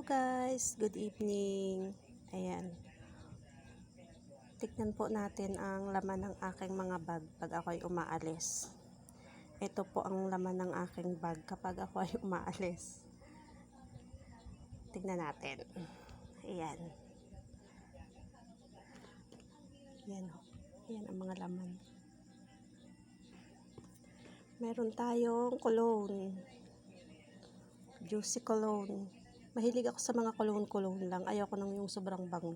Guys, good evening. Ayan. Tignan po natin ang laman ng aking mga bag pag ako'y umaalis. Ito po ang laman ng aking bag kapag ako ay umaalis. Tignan natin. Ayan. Ayan. Ayan ang mga laman. Meron tayong cologne. Juicy cologne. Mahilig ako sa mga cologne-cologne lang. Ayoko nang yung sobrang bango.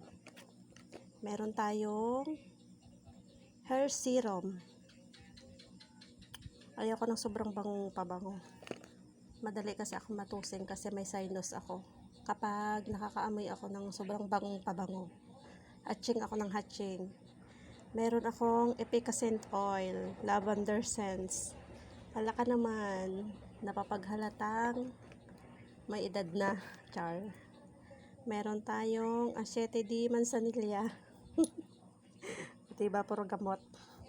Meron tayong hair serum. Ayoko ng sobrang bangong pabango. Madali kasi ako matusing kasi may sinus ako. Kapag nakakaamoy ako ng sobrang bangong pabango. Hatching ako ng hatching. Meron akong efficacent oil, lavender scents. Hala naman, napapaghalatang may edad na, char. Meron tayong Asiete di Manzanilla. diba, puro gamot.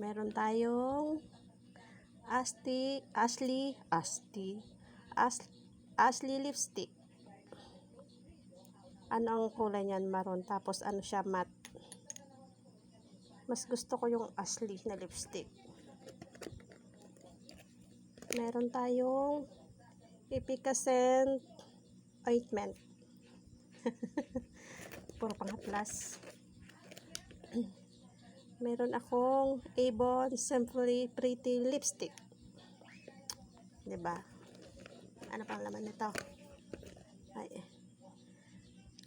Meron tayong Asti, Ashley, Asti, As, Ashley lipstick. Ano ang kulay niyan? Maroon. Tapos ano siya? Matte. Mas gusto ko yung Ashley na lipstick. Meron tayong Epicacent ointment. Puro panghaplas. Meron akong Avon Simply Pretty Lipstick. 'Di ba? Ano pang laman nito? Ay.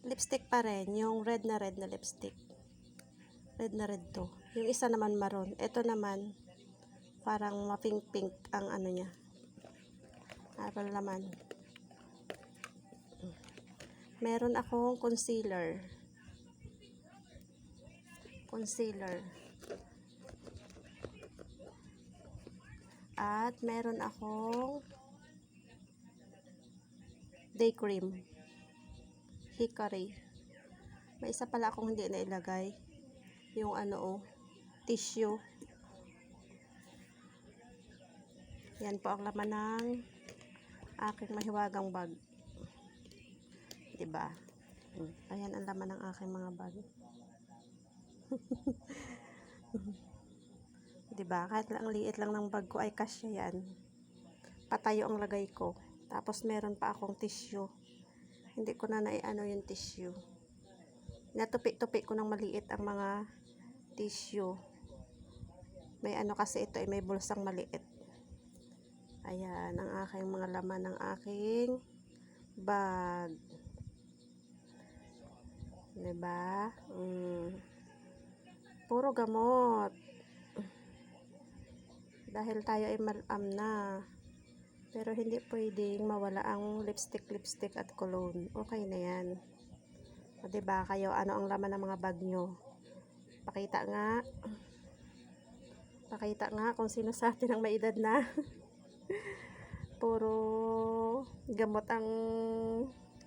Lipstick pa rin, yung red na red na lipstick. Red na red to. Yung isa naman maroon. Ito naman parang mapink-pink ang ano niya. Ano laman? Meron akong concealer. Concealer. At meron akong day cream. Hickory. May isa pala akong hindi nailagay. Yung ano oh, tissue. Yan po ang laman ng aking mahiwagang bag. 'Di ba? Ayan ang laman ng aking mga bag. 'Di ba? Kahit lang liit lang ng bag ko ay kasya 'yan. Patayo ang lagay ko. Tapos meron pa akong tissue. Hindi ko na naiano yung tissue. Natupi-tupi ko ng maliit ang mga tissue. May ano kasi ito ay may bulsang maliit. Ayan, ang aking mga laman ng aking bag. Diba? Mm. Puro gamot. Dahil tayo ay malam na. Pero hindi pwedeng mawala ang lipstick, lipstick at cologne. Okay na yan. O diba, kayo, ano ang laman ng mga bag nyo? Pakita nga. Pakita nga kung sino sa atin ang may edad na. Puro gamot ang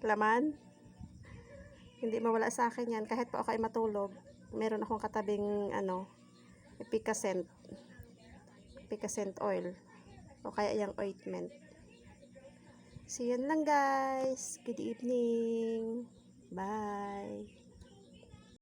laman. Hindi mawala sa akin yan. Kahit pa ako ay matulog, meron akong katabing ano, epicacent. Epicacent oil. O kaya yung ointment. So, yun lang guys. Good evening. Bye.